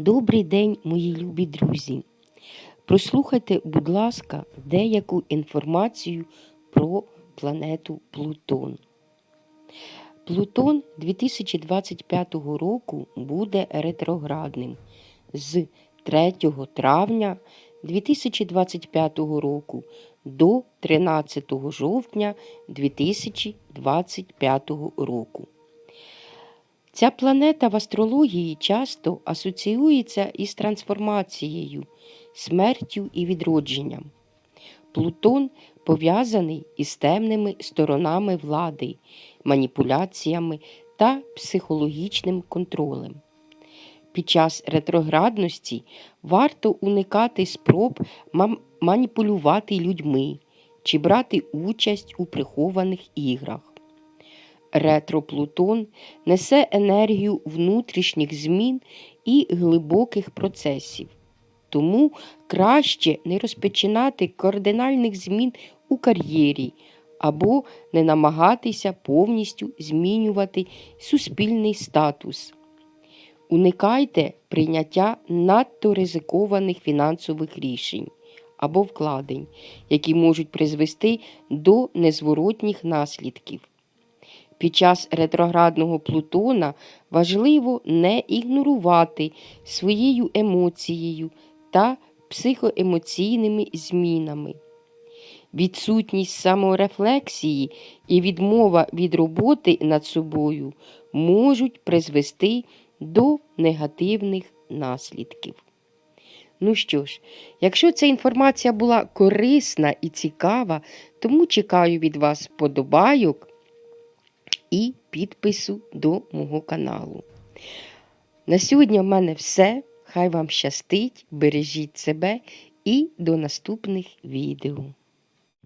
Добрий день, мої любі друзі. Прослухайте, будь ласка, деяку інформацію про планету Плутон. Плутон 2025 року буде ретроградним з 3 травня 2025 року до 13 жовтня 2025 року. Ця планета в астрології часто асоціюється із трансформацією, смертю і відродженням. Плутон пов'язаний із темними сторонами влади, маніпуляціями та психологічним контролем. Під час ретроградності варто уникати спроб маніпулювати людьми чи брати участь у прихованих іграх. Ретро-Плутон несе енергію внутрішніх змін і глибоких процесів. Тому краще не розпочинати кардинальних змін у кар'єрі або не намагатися повністю змінювати суспільний статус. Уникайте прийняття надто ризикованих фінансових рішень або вкладень, які можуть призвести до незворотніх наслідків. Під час ретроградного Плутона важливо не ігнорувати своєю емоцією та психоемоційними змінами. Відсутність саморефлексії і відмова від роботи над собою можуть призвести до негативних наслідків. Ну що ж, якщо ця інформація була корисна і цікава, тому чекаю від вас вподобайок і підпису до мого каналу. На сьогодні в мене все. Хай вам щастить, бережіть себе і до наступних відео.